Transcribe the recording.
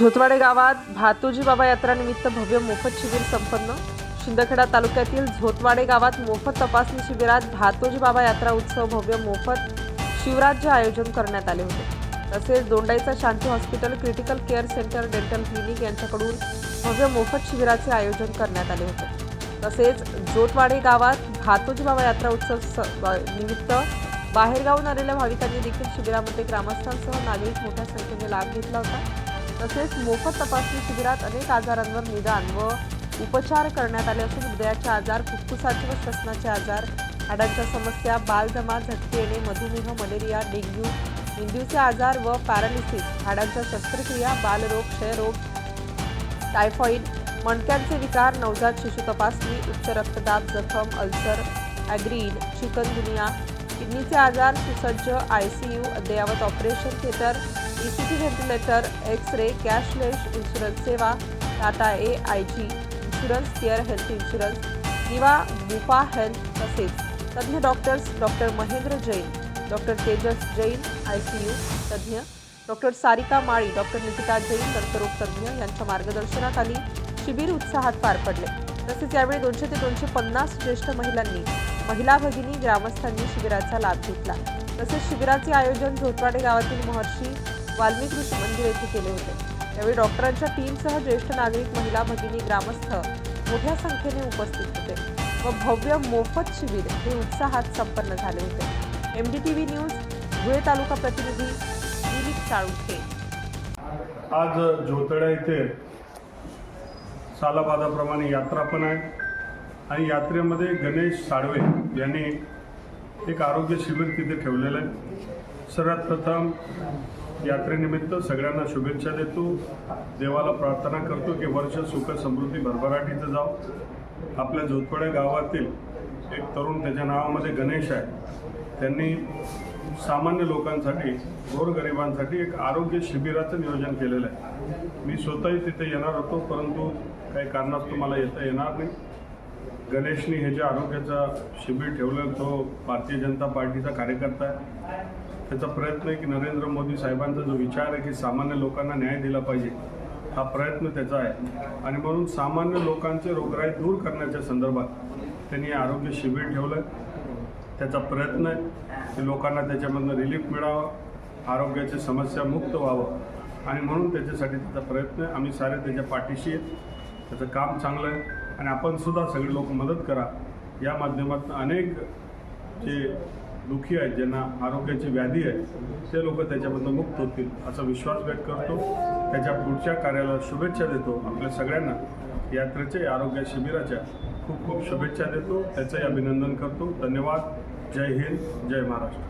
झोतवाडे गावात भातोजी बाबा यात्रानिमित्त भव्य मोफत शिबिर संपन्न. शिंदखेडा तालुक्यातील झोतवाडे गावात मोफत तपासणी शिबिरात भातोजी बाबा यात्रा उत्सव भव्य मोफत शिवराज्य आयोजन करण्यात आले होते. तसेच Dondaicha Shanti hospital critical care centre dental clinic यांच्याकडून भव्य मोफत शिबिराचे आयोजन करण्यात आले होते. तसेच जोतवाडे गावात भातोजी बाबा यात्रा उत्सव स- निमित्त बाहेरगावून आलेल्या भाविकांनी देखील शिबिरामध्ये ग्रामस्थांसह नागरिक मोठ्या संख्येने लाभ घेतला होता. तसेच मोफत तपासणी शिबिरात अनेक आजारांवर निदान व उपचार करण्यात आले असून हृदयाचे आजार फुफ्फुसाचे व श्वसनाचे आजार हाडांच्या समस्या बालदमा झटके येणे मधुमेह मलेरिया डेंग्यू मेंदूचे आजार व पॅरालिसिस हाडांच्या शस्त्रक्रिया बालरोग क्षयरोग टायफॉईड मणक्यांचे विकार नवजात शिशु तपासणी उच्च रक्तदाब जखम अल्सर ॲग्रीड चिकनगुनिया किडनीचे आजार सुसज्ज आय सी यू अद्ययावत operation theatre ECG C T ventilator X ray cashless insurance सेवा Tata A I G insurance care health insurance किंवा बुपा हेल्थ तसेच तज्ज्ञ doctors doctor Mahendra Jain doctor Tejas Jain I C U तज्ज्ञ doctor Sarika Mali doctor Nikita Jain कर्करोग तज्ज्ञ यांच्या मार्गदर्शनाखाली शिबिर उत्साहात पार पडले. तसेच यावेळी दोनशे ते दोनशे पन्नास ज्येष्ठ महिलांनी महिला भगिनी ग्रामस्थांनी शिबिराचा लाभ घेतला. तसेच शिबिराचे आयोजन झोटवाडे गावातील महर्षी वाल्मिक ऋषी मंदिर येथे केले होते. यावेळी डॉक्टरांच्या टीमसह ज्येष्ठ नागरिक महिला भगिनी ग्रामस्थ मोठ्या संख्येने उपस्थित होते व भव्य मोफत शिबिर हे उत्साहात संपन्न झाले होते. M D T V news Dhule taluka प्रतिनिधी दिलीप साळुंखे आज जोतड्या इथे सालाबादाप्रमाणे यात्रा पण आहे आणि यात्रेमध्ये गणेश साळवे यांनी एक आरोग्य शिबिर तिथे ठेवलेलं आहे. सर्वात प्रथम यात्रेनिमित्त सगळ्यांना शुभेच्छा देतो. देवाला प्रार्थना करतो की वर्ष सुख समृद्धी भरभराटीचं जाव. आपल्या जोतपड्या गावातील एक तरुण त्याच्या नावामध्ये गणेश आहे. त्यांनी सामान्य लोकांसाठी गोरगरिबांसाठी एक आरोग्य शिबिराचं नियोजन केलेलं आहे. मी स्वतःही तिथे येणार होतो परंतु काही कारणास्तव मला येता येणार नाही. गणेशनी हे जे आरोग्याचा शिबिर ठेवलं तो भारतीय जनता पार्टीचा कार्यकर्ता आहे. त्याचा प्रयत्न आहे की नरेंद्र मोदी साहेबांचा जो विचार आहे की सामान्य लोकांना न्याय दिला पाहिजे हा प्रयत्न त्याचा आहे. आणि म्हणून सामान्य लोकांचे रोगराई दूर करण्याच्या संदर्भात त्यांनी आरोग्य शिबिर ठेवलं त्याचा प्रयत्न आहे की लोकांना त्याच्यामधनं रिलीफ मिळावं आरोग्याची समस्या मुक्त व्हावं. आणि म्हणून त्याच्यासाठी त्याचा प्रयत्न आहे. आम्ही सारे त्याच्या पाठीशी आहेत. त्याचं काम चांगलं आहे. आणि आपण सुद्धा सगळे लोक मदत करा. या माध्यमातून अनेक जे दुःखी आहेत ज्यांना आरोग्याची व्याधी आहे ते लोक त्याच्याबद्दल मुक्त होतील असा विश्वास व्यक्त करतो. त्याच्या पुढच्या कार्याला शुभेच्छा देतो. आपल्या सगळ्यांना यात्रेच्या आरोग्य शिबिराच्या खूप खूप शुभेच्छा देतो. त्याचंही अभिनंदन करतो. धन्यवाद. जय हिंद. जय महाराष्ट्र.